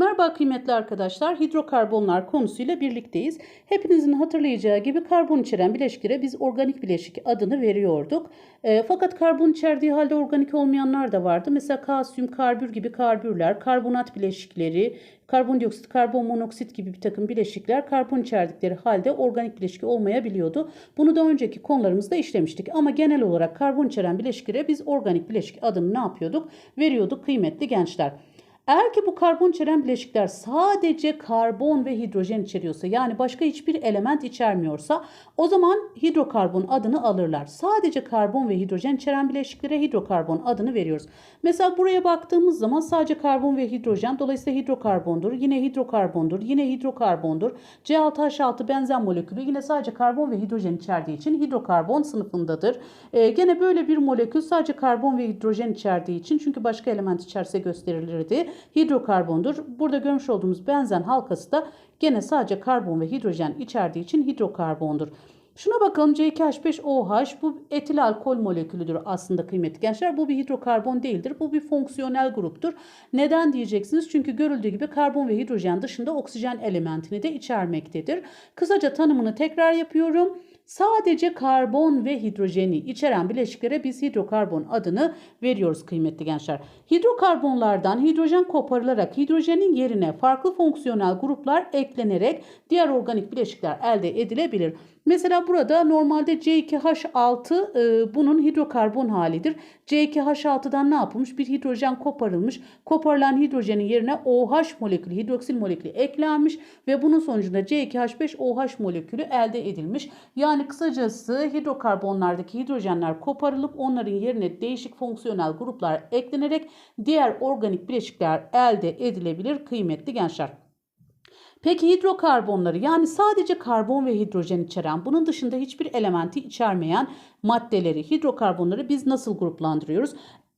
Merhaba kıymetli arkadaşlar. Hidrokarbonlar konusuyla birlikteyiz. Hepinizin hatırlayacağı gibi karbon içeren bileşiklere biz organik bileşik adını veriyorduk. E, fakat karbon içerdiği halde organik olmayanlar da vardı. Mesela kalsiyum, karbür gibi karbürler, karbonat bileşikleri, karbondioksit, karbon monoksit gibi bir takım bileşikler karbon içerdikleri halde organik bileşik olmayabiliyordu. Bunu da önceki konularımızda işlemiştik. Ama genel olarak karbon içeren bileşiklere biz organik bileşik adını ne yapıyorduk? Veriyorduk kıymetli gençler. Eğer ki bu karbon içeren bileşikler sadece karbon ve hidrojen içeriyorsa yani başka hiçbir element içermiyorsa o zaman hidrokarbon adını alırlar. Sadece karbon ve hidrojen içeren bileşiklere hidrokarbon adını veriyoruz. Mesela buraya baktığımız zaman sadece karbon ve hidrojen dolayısıyla hidrokarbondur. Yine hidrokarbondur. Yine hidrokarbondur. C6H6 benzen molekülü yine sadece karbon ve hidrojen içerdiği için hidrokarbon sınıfındadır. Ee, gene böyle bir molekül sadece karbon ve hidrojen içerdiği için çünkü başka element içerse gösterilirdi hidrokarbondur. Burada görmüş olduğumuz benzen halkası da gene sadece karbon ve hidrojen içerdiği için hidrokarbondur. Şuna bakalım C2H5OH bu etil alkol molekülüdür aslında kıymetli gençler. Bu bir hidrokarbon değildir. Bu bir fonksiyonel gruptur. Neden diyeceksiniz? Çünkü görüldüğü gibi karbon ve hidrojen dışında oksijen elementini de içermektedir. Kısaca tanımını tekrar yapıyorum. Sadece karbon ve hidrojeni içeren bileşiklere biz hidrokarbon adını veriyoruz kıymetli gençler. Hidrokarbonlardan hidrojen koparılarak hidrojenin yerine farklı fonksiyonel gruplar eklenerek diğer organik bileşikler elde edilebilir. Mesela burada normalde C2H6 e, bunun hidrokarbon halidir. C2H6'dan ne yapılmış? Bir hidrojen koparılmış. Koparılan hidrojenin yerine OH molekülü, hidroksil molekülü eklenmiş ve bunun sonucunda C2H5OH molekülü elde edilmiş. Yani kısacası hidrokarbonlardaki hidrojenler koparılıp onların yerine değişik fonksiyonel gruplar eklenerek diğer organik bileşikler elde edilebilir kıymetli gençler. Peki hidrokarbonları yani sadece karbon ve hidrojen içeren bunun dışında hiçbir elementi içermeyen maddeleri hidrokarbonları biz nasıl gruplandırıyoruz?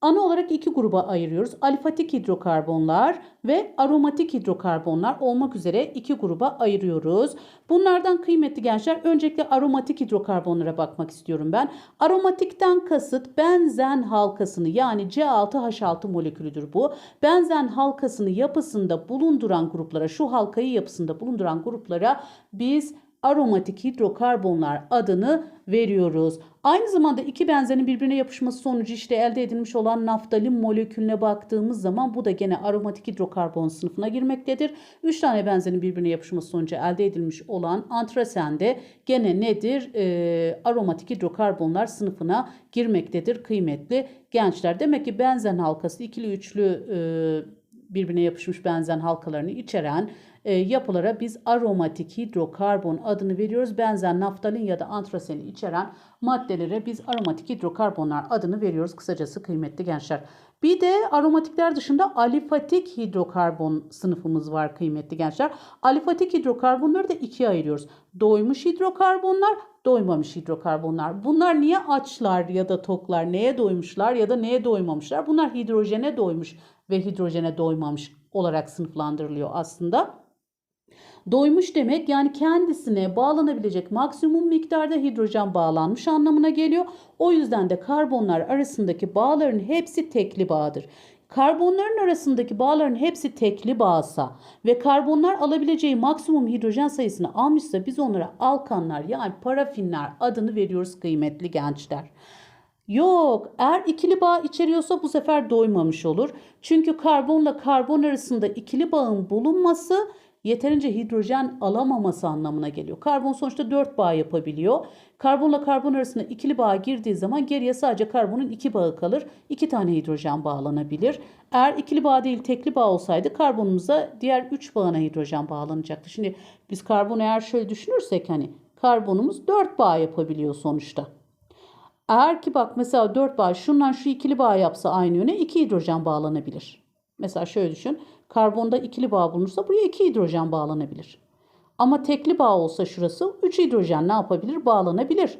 Ana olarak iki gruba ayırıyoruz. Alifatik hidrokarbonlar ve aromatik hidrokarbonlar olmak üzere iki gruba ayırıyoruz. Bunlardan kıymetli gençler öncelikle aromatik hidrokarbonlara bakmak istiyorum ben. Aromatikten kasıt benzen halkasını yani C6H6 molekülüdür bu. Benzen halkasını yapısında bulunduran gruplara şu halkayı yapısında bulunduran gruplara biz aromatik hidrokarbonlar adını veriyoruz. Aynı zamanda iki benzenin birbirine yapışması sonucu işte elde edilmiş olan naftalin molekülüne baktığımız zaman bu da gene aromatik hidrokarbon sınıfına girmektedir. Üç tane benzenin birbirine yapışması sonucu elde edilmiş olan antrasen de gene nedir? E, aromatik hidrokarbonlar sınıfına girmektedir kıymetli gençler. Demek ki benzen halkası ikili üçlü e, birbirine yapışmış benzen halkalarını içeren e, yapılara biz aromatik hidrokarbon adını veriyoruz. Benzen naftalin ya da antraseni içeren maddelere biz aromatik hidrokarbonlar adını veriyoruz. Kısacası kıymetli gençler. Bir de aromatikler dışında alifatik hidrokarbon sınıfımız var kıymetli gençler. Alifatik hidrokarbonları da ikiye ayırıyoruz. Doymuş hidrokarbonlar, doymamış hidrokarbonlar. Bunlar niye açlar ya da toklar? Neye doymuşlar ya da neye doymamışlar? Bunlar hidrojene doymuş ve hidrojene doymamış olarak sınıflandırılıyor aslında. Doymuş demek yani kendisine bağlanabilecek maksimum miktarda hidrojen bağlanmış anlamına geliyor. O yüzden de karbonlar arasındaki bağların hepsi tekli bağdır. Karbonların arasındaki bağların hepsi tekli bağsa ve karbonlar alabileceği maksimum hidrojen sayısını almışsa biz onlara alkanlar yani parafinler adını veriyoruz kıymetli gençler. Yok eğer ikili bağ içeriyorsa bu sefer doymamış olur. Çünkü karbonla karbon arasında ikili bağın bulunması yeterince hidrojen alamaması anlamına geliyor. Karbon sonuçta 4 bağ yapabiliyor. Karbonla karbon arasında ikili bağ girdiği zaman geriye sadece karbonun 2 bağı kalır. 2 tane hidrojen bağlanabilir. Eğer ikili bağ değil tekli bağ olsaydı karbonumuza diğer 3 bağına hidrojen bağlanacaktı. Şimdi biz karbonu eğer şöyle düşünürsek hani karbonumuz 4 bağ yapabiliyor sonuçta. Eğer ki bak mesela 4 bağ şundan şu ikili bağ yapsa aynı yöne 2 hidrojen bağlanabilir. Mesela şöyle düşün. Karbonda ikili bağ bulunursa buraya iki hidrojen bağlanabilir. Ama tekli bağ olsa şurası 3 hidrojen ne yapabilir? Bağlanabilir.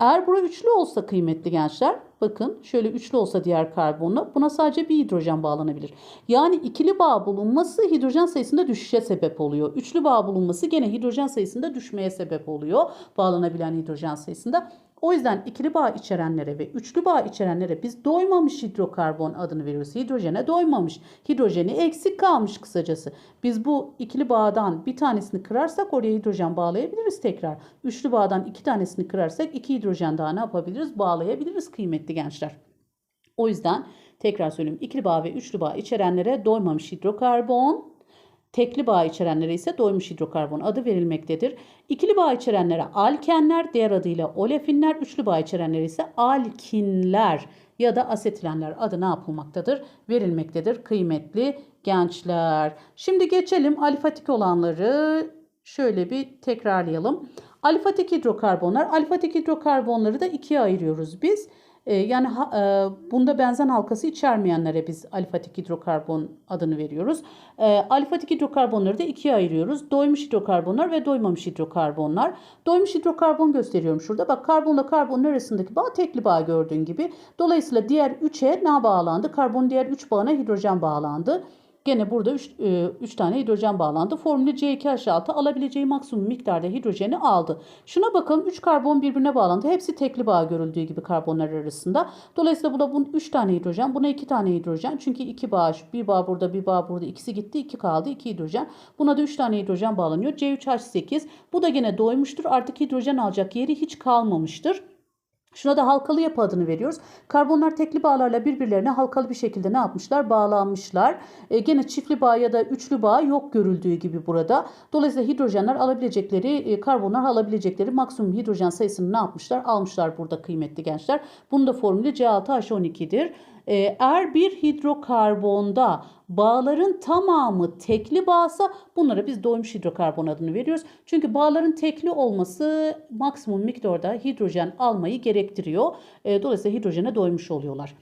Eğer bura üçlü olsa kıymetli gençler bakın şöyle üçlü olsa diğer karbonla buna sadece bir hidrojen bağlanabilir. Yani ikili bağ bulunması hidrojen sayısında düşüşe sebep oluyor. Üçlü bağ bulunması gene hidrojen sayısında düşmeye sebep oluyor. Bağlanabilen hidrojen sayısında. O yüzden ikili bağ içerenlere ve üçlü bağ içerenlere biz doymamış hidrokarbon adını veriyoruz. Hidrojene doymamış. Hidrojeni eksik kalmış kısacası. Biz bu ikili bağdan bir tanesini kırarsak oraya hidrojen bağlayabiliriz tekrar. Üçlü bağdan iki tanesini kırarsak iki hidrojen daha ne yapabiliriz? Bağlayabiliriz kıymetli gençler. O yüzden tekrar söyleyeyim ikili bağ ve üçlü bağ içerenlere doymamış hidrokarbon, tekli bağ içerenlere ise doymuş hidrokarbon adı verilmektedir. İkili bağ içerenlere alkenler, diğer adıyla olefinler, üçlü bağ içerenlere ise alkinler ya da asetilenler adı ne yapılmaktadır? Verilmektedir kıymetli gençler. Şimdi geçelim alifatik olanları şöyle bir tekrarlayalım. Alifatik hidrokarbonlar, alifatik hidrokarbonları da ikiye ayırıyoruz biz. Yani ha, e, bunda benzen halkası içermeyenlere biz alifatik hidrokarbon adını veriyoruz. E, alifatik hidrokarbonları da ikiye ayırıyoruz. Doymuş hidrokarbonlar ve doymamış hidrokarbonlar. Doymuş hidrokarbon gösteriyorum şurada. Bak karbonla karbonun arasındaki bağ tekli bağ gördüğün gibi. Dolayısıyla diğer 3'e ne bağlandı? Karbon diğer 3 bağına hidrojen bağlandı. Gene burada 3 tane hidrojen bağlandı. Formülü C2H6 alabileceği maksimum miktarda hidrojeni aldı. Şuna bakalım 3 karbon birbirine bağlandı. Hepsi tekli bağ görüldüğü gibi karbonlar arasında. Dolayısıyla buna bunun 3 tane hidrojen, buna 2 tane hidrojen. Çünkü 2 bağ, bir bağ burada, bir bağ burada. ikisi gitti, 2 kaldı, 2 hidrojen. Buna da 3 tane hidrojen bağlanıyor. C3H8. Bu da gene doymuştur. Artık hidrojen alacak yeri hiç kalmamıştır. Şuna da halkalı yapı adını veriyoruz. Karbonlar tekli bağlarla birbirlerine halkalı bir şekilde ne yapmışlar? Bağlanmışlar. E, gene çiftli bağ ya da üçlü bağ yok görüldüğü gibi burada. Dolayısıyla hidrojenler alabilecekleri, e, karbonlar alabilecekleri maksimum hidrojen sayısını ne yapmışlar? Almışlar burada kıymetli gençler. Bunun da formülü C6H12'dir. E, eğer bir hidrokarbonda bağların tamamı tekli bağsa bunlara biz doymuş hidrokarbon adını veriyoruz. Çünkü bağların tekli olması maksimum miktarda hidrojen almayı gerektiriyor. E, dolayısıyla hidrojene doymuş oluyorlar.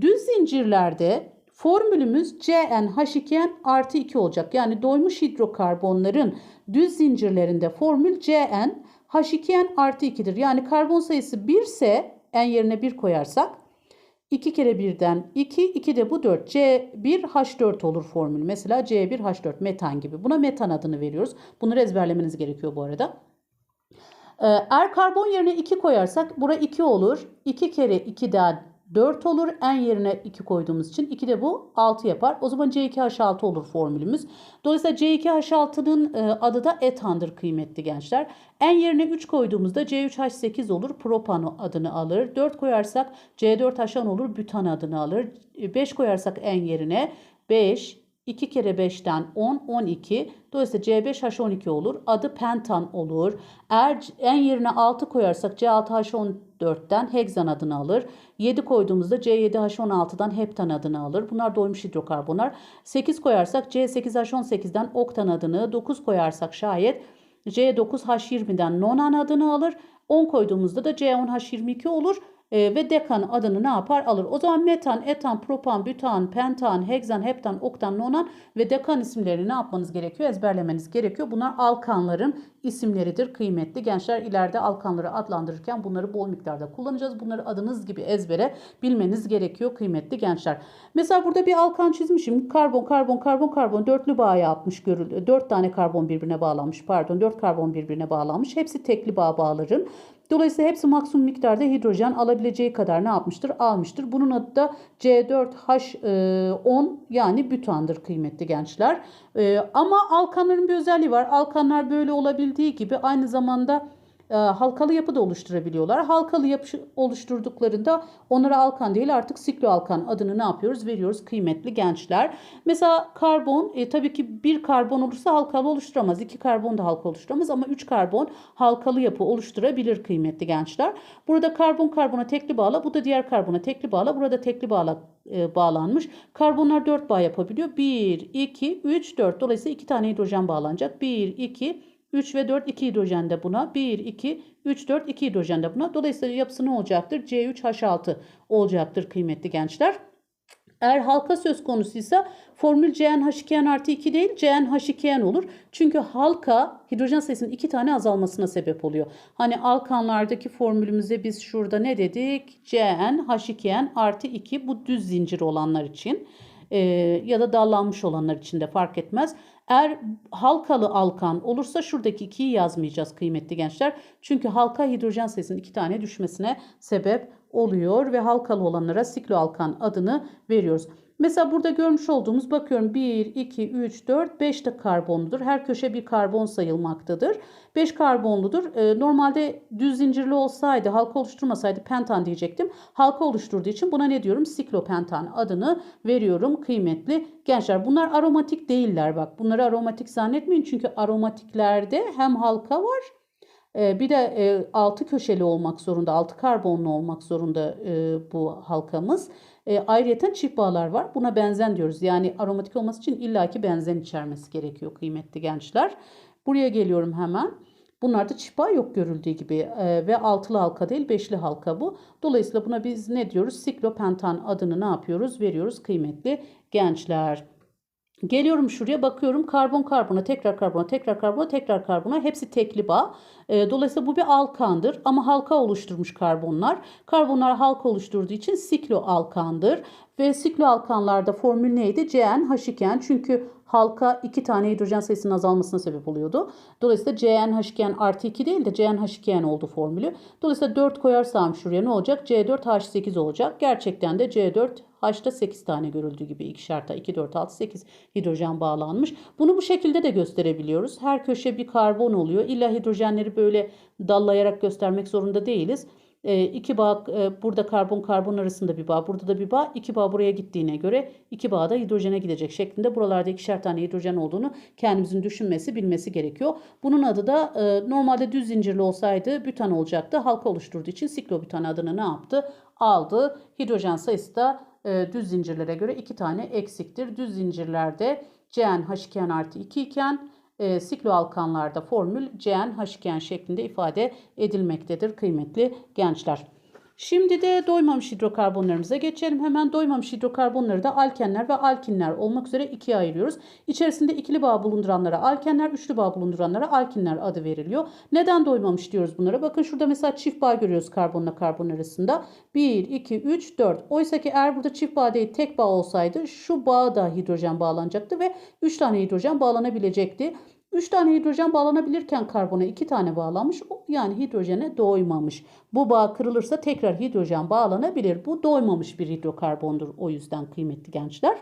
Düz zincirlerde formülümüz CnH2n artı 2 olacak. Yani doymuş hidrokarbonların düz zincirlerinde formül Cn H2n artı 2'dir. Yani karbon sayısı 1 ise n yerine 1 koyarsak 2 kere 1'den 2, 2 de bu 4. C1H4 olur formül. Mesela C1H4 metan gibi. Buna metan adını veriyoruz. Bunları ezberlemeniz gerekiyor bu arada. Ee, eğer karbon yerine 2 koyarsak bura 2 olur. 2 kere 2'den 4 olur. En yerine 2 koyduğumuz için 2 de bu 6 yapar. O zaman C2H6 olur formülümüz. Dolayısıyla C2H6'nın e, adı da etandır kıymetli gençler. En yerine 3 koyduğumuzda C3H8 olur. Propan adını alır. 4 koyarsak C4H10 olur. Bütan adını alır. 5 koyarsak en yerine 5, 2 kere 5'ten 10, 12. Dolayısıyla C5H12 olur. Adı pentan olur. Eğer en yerine 6 koyarsak C6H14'ten heksan adını alır. 7 koyduğumuzda C7H16'dan heptan adını alır. Bunlar doymuş hidrokarbonlar. 8 koyarsak C8H18'den oktan adını, 9 koyarsak şayet C9H20'den nonan adını alır. 10 koyduğumuzda da C10H22 olur e, ve dekan adını ne yapar? Alır. O zaman metan, etan, propan, bütan, pentan, heksan, heptan, oktan, nonan ve dekan isimlerini ne yapmanız gerekiyor? Ezberlemeniz gerekiyor. Bunlar alkanların isimleridir kıymetli. Gençler ileride alkanları adlandırırken bunları bol miktarda kullanacağız. Bunları adınız gibi ezbere bilmeniz gerekiyor kıymetli gençler. Mesela burada bir alkan çizmişim. Karbon, karbon, karbon, karbon dörtlü bağ yapmış görüldü. Dört tane karbon birbirine bağlanmış. Pardon dört karbon birbirine bağlanmış. Hepsi tekli bağ bağların. Dolayısıyla hepsi maksimum miktarda hidrojen alabileceği kadar ne yapmıştır? Almıştır. Bunun adı da C4H10 yani bütandır kıymetli gençler. Ama alkanların bir özelliği var. Alkanlar böyle olabildiği gibi aynı zamanda e, halkalı yapı da oluşturabiliyorlar. Halkalı yapı oluşturduklarında onlara alkan değil artık sikloalkan adını ne yapıyoruz? Veriyoruz kıymetli gençler. Mesela karbon e, tabii ki bir karbon olursa halkalı oluşturamaz. iki karbon da halka oluşturamaz ama üç karbon halkalı yapı oluşturabilir kıymetli gençler. Burada karbon karbona tekli bağla. Bu da diğer karbona tekli bağla. Burada tekli bağla e, bağlanmış. Karbonlar 4 bağ yapabiliyor. 1, 2, 3, 4. Dolayısıyla 2 tane hidrojen bağlanacak. 1, 2, 3 ve 4 2 hidrojen de buna. 1, 2, 3, 4 2 hidrojen de buna. Dolayısıyla yapısı ne olacaktır? C3H6 olacaktır kıymetli gençler. Eğer halka söz konusuysa formül CnH2n artı 2 değil CnH2n olur. Çünkü halka hidrojen sayısının 2 tane azalmasına sebep oluyor. Hani alkanlardaki formülümüzde biz şurada ne dedik? CnH2n artı 2 bu düz zincir olanlar için. e, ya da dallanmış olanlar için de fark etmez. Eğer halkalı alkan olursa şuradaki 2'yi yazmayacağız kıymetli gençler. Çünkü halka hidrojen sayısının 2 tane düşmesine sebep oluyor ve halkalı olanlara sikloalkan adını veriyoruz. Mesela burada görmüş olduğumuz bakıyorum 1, 2, 3, 4, 5 de karbonludur. Her köşe bir karbon sayılmaktadır. 5 karbonludur. Ee, normalde düz zincirli olsaydı, halka oluşturmasaydı pentan diyecektim. Halka oluşturduğu için buna ne diyorum? Siklopentan adını veriyorum kıymetli gençler. Bunlar aromatik değiller bak. Bunları aromatik zannetmeyin. Çünkü aromatiklerde hem halka var ee, bir de e, altı köşeli olmak zorunda, altı karbonlu olmak zorunda e, bu halkamız. E, ayrıyeten çift bağlar var. Buna benzen diyoruz. Yani aromatik olması için illaki benzen içermesi gerekiyor kıymetli gençler. Buraya geliyorum hemen. Bunlarda çift bağ yok görüldüğü gibi e, ve altılı halka değil beşli halka bu. Dolayısıyla buna biz ne diyoruz? Siklopentan adını ne yapıyoruz? Veriyoruz kıymetli gençler. Geliyorum şuraya bakıyorum karbon karbona tekrar karbona tekrar karbona tekrar karbona hepsi tekli bağ. E, dolayısıyla bu bir alkandır ama halka oluşturmuş karbonlar. Karbonlar halka oluşturduğu için sikloalkandır. Ve sikloalkanlarda formül neydi? CnH2n çünkü halka iki tane hidrojen sayısının azalmasına sebep oluyordu. Dolayısıyla CnH2n artı 2 değil de CnH2n oldu formülü. Dolayısıyla 4 koyarsam şuraya ne olacak? C4H8 olacak. Gerçekten de C4 H'ta 8 tane görüldüğü gibi ikişer ta 2, 4, 6, 8 hidrojen bağlanmış. Bunu bu şekilde de gösterebiliyoruz. Her köşe bir karbon oluyor. İlla hidrojenleri böyle dallayarak göstermek zorunda değiliz. E, iki bağ e, burada karbon karbon arasında bir bağ burada da bir bağ iki bağ buraya gittiğine göre iki bağ da hidrojene gidecek şeklinde buralarda ikişer tane hidrojen olduğunu kendimizin düşünmesi bilmesi gerekiyor. Bunun adı da e, normalde düz zincirli olsaydı bütan olacaktı. Halka oluşturduğu için siklobutan adını ne yaptı? Aldı. Hidrojen sayısı da e, düz zincirlere göre iki tane eksiktir. Düz zincirlerde CnH2n artı 2 iken e, sikloalkanlarda formül CnH2n şeklinde ifade edilmektedir kıymetli gençler. Şimdi de doymamış hidrokarbonlarımıza geçelim. Hemen doymamış hidrokarbonları da alkenler ve alkinler olmak üzere ikiye ayırıyoruz. İçerisinde ikili bağ bulunduranlara alkenler, üçlü bağ bulunduranlara alkinler adı veriliyor. Neden doymamış diyoruz bunlara? Bakın şurada mesela çift bağ görüyoruz karbonla karbon arasında. 1, 2, 3, 4. Oysa ki eğer burada çift bağ değil tek bağ olsaydı şu bağ da hidrojen bağlanacaktı ve 3 tane hidrojen bağlanabilecekti. 3 tane hidrojen bağlanabilirken karbona 2 tane bağlanmış. Yani hidrojene doymamış. Bu bağ kırılırsa tekrar hidrojen bağlanabilir. Bu doymamış bir hidrokarbondur. O yüzden kıymetli gençler.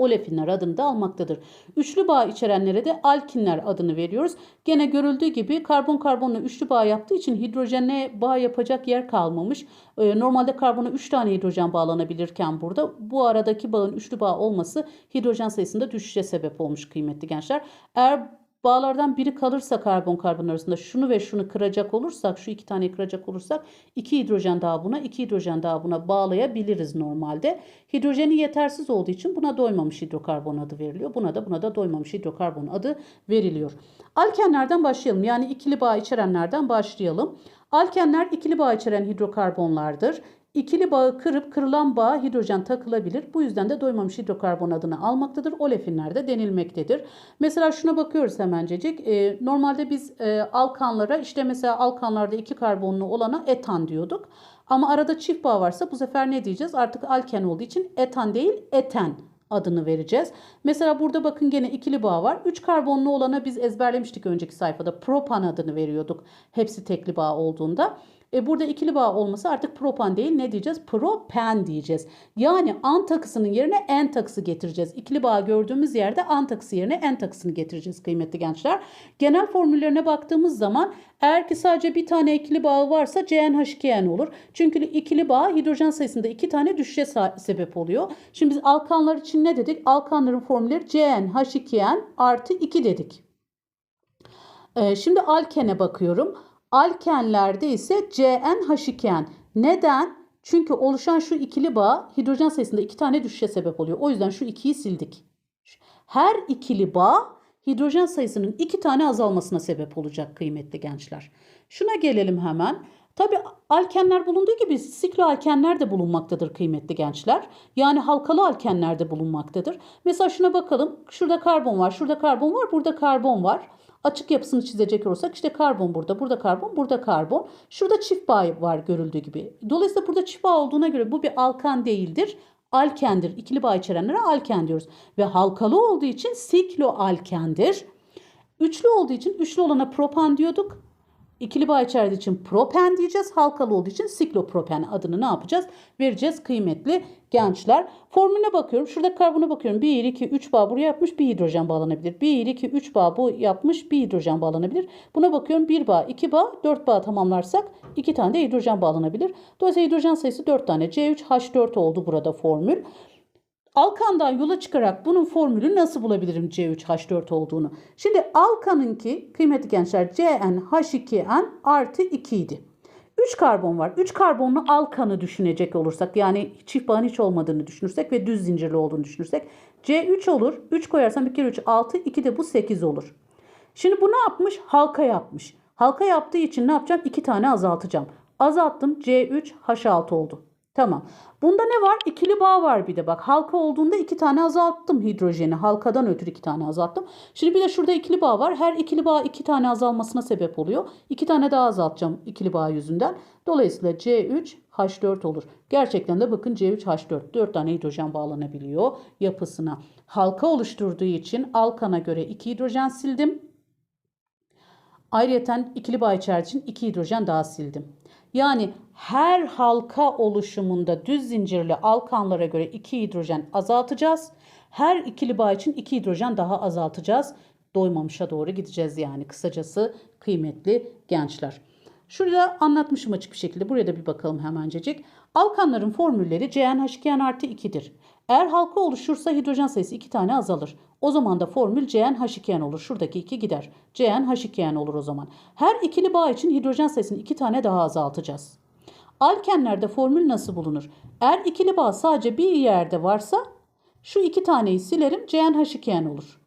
Olefinler adını da almaktadır. Üçlü bağ içerenlere de alkinler adını veriyoruz. Gene görüldüğü gibi karbon karbonla üçlü bağ yaptığı için hidrojene bağ yapacak yer kalmamış. Ee, normalde karbona 3 tane hidrojen bağlanabilirken burada bu aradaki bağın üçlü bağ olması hidrojen sayısında düşüşe sebep olmuş kıymetli gençler. Eğer bağlardan biri kalırsa karbon karbon arasında şunu ve şunu kıracak olursak şu iki tane kıracak olursak iki hidrojen daha buna iki hidrojen daha buna bağlayabiliriz normalde. Hidrojeni yetersiz olduğu için buna doymamış hidrokarbon adı veriliyor. Buna da buna da doymamış hidrokarbon adı veriliyor. Alkenlerden başlayalım. Yani ikili bağ içerenlerden başlayalım. Alkenler ikili bağ içeren hidrokarbonlardır. İkili bağı kırıp kırılan bağa hidrojen takılabilir. Bu yüzden de doymamış hidrokarbon adını almaktadır. Olefinler de denilmektedir. Mesela şuna bakıyoruz hemencecik. E, normalde biz e, alkanlara işte mesela alkanlarda iki karbonlu olana etan diyorduk. Ama arada çift bağ varsa bu sefer ne diyeceğiz? Artık alken olduğu için etan değil eten adını vereceğiz. Mesela burada bakın gene ikili bağ var. 3 karbonlu olana biz ezberlemiştik önceki sayfada. Propan adını veriyorduk. Hepsi tekli bağ olduğunda. E burada ikili bağ olması artık propan değil ne diyeceğiz? Propen diyeceğiz. Yani an takısının yerine en takısı getireceğiz. İkili bağ gördüğümüz yerde an takısı yerine en takısını getireceğiz kıymetli gençler. Genel formüllerine baktığımız zaman eğer ki sadece bir tane ikili bağı varsa CnH2n olur. Çünkü ikili bağ hidrojen sayısında iki tane düşüşe sebep oluyor. Şimdi biz alkanlar için ne dedik? Alkanların formülleri CnH2n artı 2 dedik. Ee, şimdi alkene bakıyorum. Alkenlerde ise CnH2n. Neden? Çünkü oluşan şu ikili bağ hidrojen sayısında iki tane düşüşe sebep oluyor. O yüzden şu ikiyi sildik. Her ikili bağ hidrojen sayısının iki tane azalmasına sebep olacak kıymetli gençler. Şuna gelelim hemen. Tabi alkenler bulunduğu gibi sikloalkenler de bulunmaktadır kıymetli gençler. Yani halkalı alkenler de bulunmaktadır. Mesela şuna bakalım. Şurada karbon var, şurada karbon var, burada karbon var. Açık yapısını çizecek olursak işte karbon burada, burada karbon, burada karbon. Şurada çift bağ var görüldüğü gibi. Dolayısıyla burada çift bağ olduğuna göre bu bir alkan değildir. alkendir. İkili bağ içerenlere alken diyoruz. Ve halkalı olduğu için sikloalkendir. Üçlü olduğu için üçlü olana propan diyorduk. İkili bağ içerdiği için propen diyeceğiz. Halkalı olduğu için siklopropen adını ne yapacağız? Vereceğiz kıymetli gençler. Formülüne bakıyorum. Şurada karbona bakıyorum. 1, 2, 3 bağ buraya yapmış. Bir hidrojen bağlanabilir. 1, 2, 3 bağ bu yapmış. Bir hidrojen bağlanabilir. Buna bakıyorum. 1 bağ, 2 bağ, 4 bağ tamamlarsak 2 tane de hidrojen bağlanabilir. Dolayısıyla hidrojen sayısı 4 tane. C3H4 oldu burada formül. Alkandan yola çıkarak bunun formülü nasıl bulabilirim C3H4 olduğunu? Şimdi alkanınki kıymetli gençler CnH2n artı 2 idi. 3 karbon var. 3 karbonlu alkanı düşünecek olursak yani çift bağın hiç olmadığını düşünürsek ve düz zincirli olduğunu düşünürsek C3 olur. 3 koyarsam 2 kere 3 6 2 de bu 8 olur. Şimdi bu ne yapmış? Halka yapmış. Halka yaptığı için ne yapacağım? 2 tane azaltacağım. Azalttım C3H6 oldu. Tamam. Bunda ne var? İkili bağ var bir de bak. Halka olduğunda iki tane azalttım hidrojeni. Halkadan ötürü iki tane azalttım. Şimdi bir de şurada ikili bağ var. Her ikili bağ iki tane azalmasına sebep oluyor. İki tane daha azaltacağım ikili bağ yüzünden. Dolayısıyla C3H4 olur. Gerçekten de bakın C3H4 4 tane hidrojen bağlanabiliyor yapısına. Halka oluşturduğu için alkana göre 2 hidrojen sildim. Ayrıyeten ikili bağ içerdiği için 2 hidrojen daha sildim. Yani her halka oluşumunda düz zincirli alkanlara göre 2 hidrojen azaltacağız. Her ikili bağ için 2 hidrojen daha azaltacağız. Doymamışa doğru gideceğiz yani kısacası kıymetli gençler. Şurada anlatmışım açık bir şekilde. Buraya da bir bakalım hemencecik. Alkanların formülleri CnH2n artı 2'dir. Eğer halka oluşursa hidrojen sayısı 2 tane azalır. O zaman da formül CnH2n olur. Şuradaki 2 gider. CnH2n olur o zaman. Her ikili bağ için hidrojen sayısını 2 tane daha azaltacağız. Alkenlerde formül nasıl bulunur? Eğer ikili bağ sadece bir yerde varsa şu iki taneyi silerim CnH2n olur.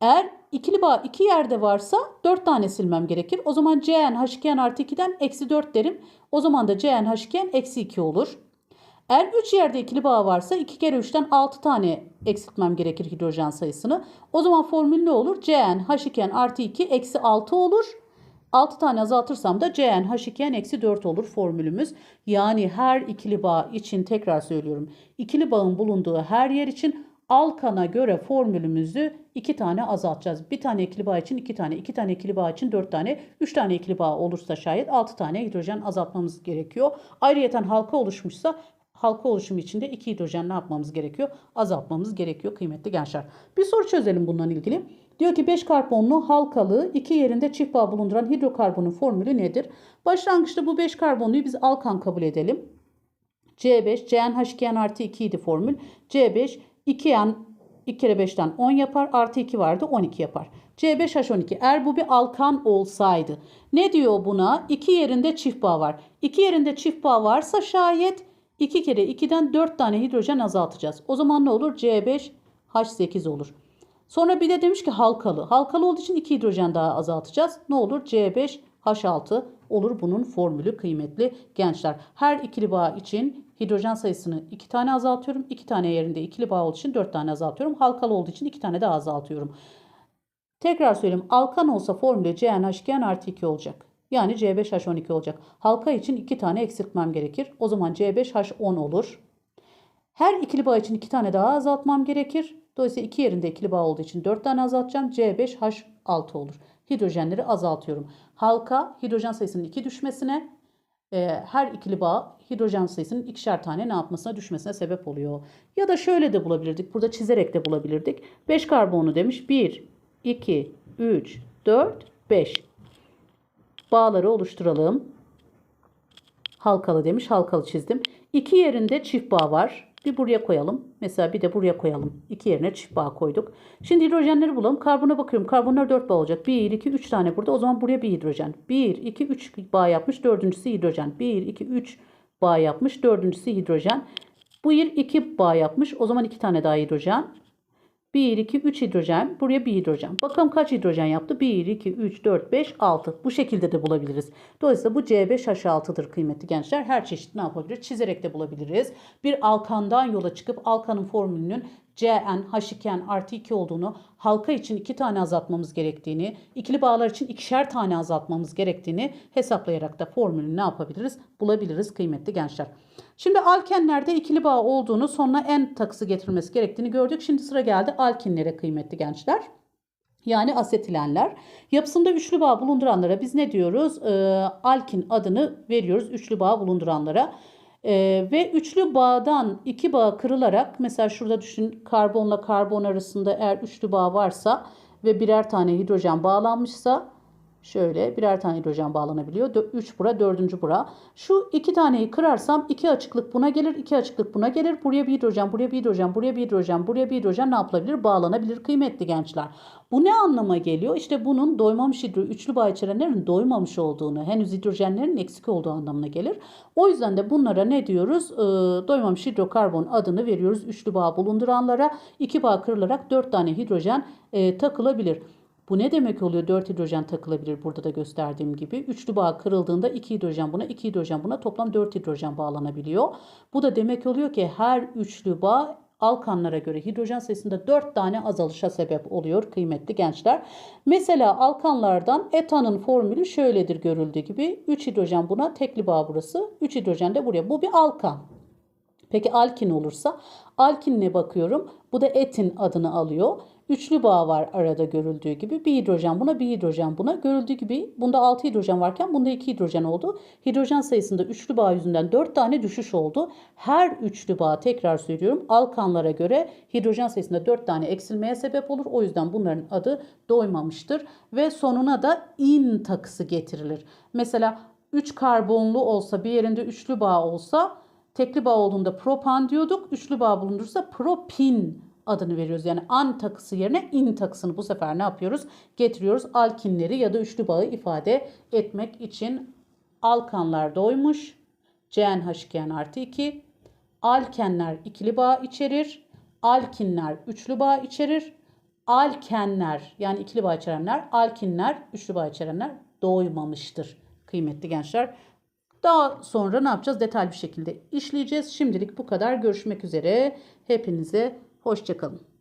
Eğer ikili bağ iki yerde varsa 4 tane silmem gerekir. O zaman CnH2n artı 2'den eksi 4 derim. O zaman da CnH2n eksi 2 olur. Eğer 3 yerde ikili bağ varsa 2 kere 3'ten 6 tane eksiltmem gerekir hidrojen sayısını. O zaman formül ne olur? CnH2n artı 2 eksi 6 olur. 6 tane azaltırsam da CnH2n eksi 4 olur formülümüz. Yani her ikili bağ için tekrar söylüyorum. İkili bağın bulunduğu her yer için Alkan'a göre formülümüzü 2 tane azaltacağız. Bir tane ikili bağ için 2 tane, 2 tane ikili bağ için 4 tane, 3 tane ikili bağ olursa şayet 6 tane hidrojen azaltmamız gerekiyor. Ayrıyeten halka oluşmuşsa halka oluşumu için de 2 hidrojen ne yapmamız gerekiyor? Azaltmamız gerekiyor kıymetli gençler. Bir soru çözelim bununla ilgili. Diyor ki 5 karbonlu halkalı iki yerinde çift bağ bulunduran hidrokarbonun formülü nedir? Başlangıçta bu 5 karbonluyu biz alkan kabul edelim. C5, CnH2n artı 2 idi formül. C5, 2n 2 kere 5'ten 10 yapar. Artı 2 vardı 12 yapar. C5H12 eğer bu bir alkan olsaydı. Ne diyor buna? 2 yerinde çift bağ var. 2 yerinde çift bağ varsa şayet 2 kere 2'den 4 tane hidrojen azaltacağız. O zaman ne olur? C5H8 olur. Sonra bir de demiş ki halkalı. Halkalı olduğu için 2 hidrojen daha azaltacağız. Ne olur? C5H6 olur bunun formülü kıymetli gençler. Her ikili bağ için hidrojen sayısını 2 tane azaltıyorum. 2 tane yerinde ikili bağ olduğu için 4 tane azaltıyorum. Halkalı olduğu için 2 tane daha azaltıyorum. Tekrar söyleyeyim. Alkan olsa formülü CnH2n artı 2 olacak. Yani C5H12 olacak. Halka için 2 tane eksiltmem gerekir. O zaman C5H10 olur. Her ikili bağ için 2 tane daha azaltmam gerekir. Dolayısıyla 2 yerinde ikili bağ olduğu için 4 tane azaltacağım. C5H6 olur. Hidrojenleri azaltıyorum. Halka hidrojen sayısının 2 düşmesine, e, her ikili bağ hidrojen sayısının ikişer tane ne yapmasına düşmesine sebep oluyor. Ya da şöyle de bulabilirdik. Burada çizerek de bulabilirdik. 5 karbonu demiş. 1, 2, 3, 4, 5. Bağları oluşturalım. Halkalı demiş. Halkalı çizdim. İki yerinde çift bağ var. Bir buraya koyalım. Mesela bir de buraya koyalım. İki yerine çift bağ koyduk. Şimdi hidrojenleri bulalım. Karbona bakıyorum. Karbonlar 4 bağ olacak. 1, 2, 3 tane burada. O zaman buraya bir hidrojen. 1, 2, 3 bağ yapmış. Dördüncüsü hidrojen. 1, 2, 3 bağ yapmış. Dördüncüsü hidrojen. Bu yer 2 bağ yapmış. O zaman 2 tane daha hidrojen. 1, 2, 3 hidrojen. Buraya bir hidrojen. Bakalım kaç hidrojen yaptı? 1, 2, 3, 4, 5, 6. Bu şekilde de bulabiliriz. Dolayısıyla bu C5H6'dır kıymetli gençler. Her çeşit ne yapabiliriz? Çizerek de bulabiliriz. Bir alkandan yola çıkıp alkanın formülünün Cn, H2n artı 2 olduğunu, halka için 2 tane azaltmamız gerektiğini, ikili bağlar için ikişer tane azaltmamız gerektiğini hesaplayarak da formülünü ne yapabiliriz? Bulabiliriz kıymetli gençler. Şimdi alkenlerde ikili bağ olduğunu sonuna en takısı getirilmesi gerektiğini gördük. Şimdi sıra geldi alkinlere kıymetli gençler. Yani asetilenler. Yapısında üçlü bağ bulunduranlara biz ne diyoruz? Ee, alkin adını veriyoruz üçlü bağ bulunduranlara. Ee, ve üçlü bağdan iki bağ kırılarak mesela şurada düşün karbonla karbon arasında eğer üçlü bağ varsa ve birer tane hidrojen bağlanmışsa Şöyle birer tane hidrojen bağlanabiliyor. 3 bura, dördüncü bura. Şu iki taneyi kırarsam iki açıklık buna gelir, iki açıklık buna gelir. Buraya bir hidrojen, buraya bir hidrojen, buraya bir hidrojen, buraya bir hidrojen ne yapılabilir? Bağlanabilir kıymetli gençler. Bu ne anlama geliyor? İşte bunun doymamış hidro, üçlü bağ içerenlerin doymamış olduğunu, henüz hidrojenlerin eksik olduğu anlamına gelir. O yüzden de bunlara ne diyoruz? Ee, doymamış hidrokarbon adını veriyoruz. Üçlü bağ bulunduranlara iki bağ kırılarak dört tane hidrojen e, takılabilir. Bu ne demek oluyor? 4 hidrojen takılabilir burada da gösterdiğim gibi. Üçlü bağ kırıldığında 2 hidrojen buna, 2 hidrojen buna toplam 4 hidrojen bağlanabiliyor. Bu da demek oluyor ki her üçlü bağ alkanlara göre hidrojen sayısında 4 tane azalışa sebep oluyor kıymetli gençler. Mesela alkanlardan etanın formülü şöyledir görüldüğü gibi. 3 hidrojen buna, tekli bağ burası. 3 hidrojen de buraya. Bu bir alkan. Peki alkin olursa alkinle bakıyorum. Bu da etin adını alıyor. Üçlü bağ var arada görüldüğü gibi. Bir hidrojen buna, bir hidrojen buna. Görüldüğü gibi bunda 6 hidrojen varken bunda 2 hidrojen oldu. Hidrojen sayısında üçlü bağ yüzünden 4 tane düşüş oldu. Her üçlü bağ tekrar söylüyorum alkanlara göre hidrojen sayısında 4 tane eksilmeye sebep olur. O yüzden bunların adı doymamıştır. Ve sonuna da in takısı getirilir. Mesela 3 karbonlu olsa bir yerinde üçlü bağ olsa tekli bağ olduğunda propan diyorduk. Üçlü bağ bulundursa propin adını veriyoruz. Yani an takısı yerine in takısını bu sefer ne yapıyoruz? Getiriyoruz. Alkinleri ya da üçlü bağı ifade etmek için alkanlar doymuş. CnH2n artı 2. Alkenler ikili bağ içerir. Alkinler üçlü bağ içerir. Alkenler yani ikili bağ içerenler, alkinler üçlü bağ içerenler doymamıştır. Kıymetli gençler. Daha sonra ne yapacağız? Detaylı bir şekilde işleyeceğiz. Şimdilik bu kadar. Görüşmek üzere. Hepinize Hoşçakalın.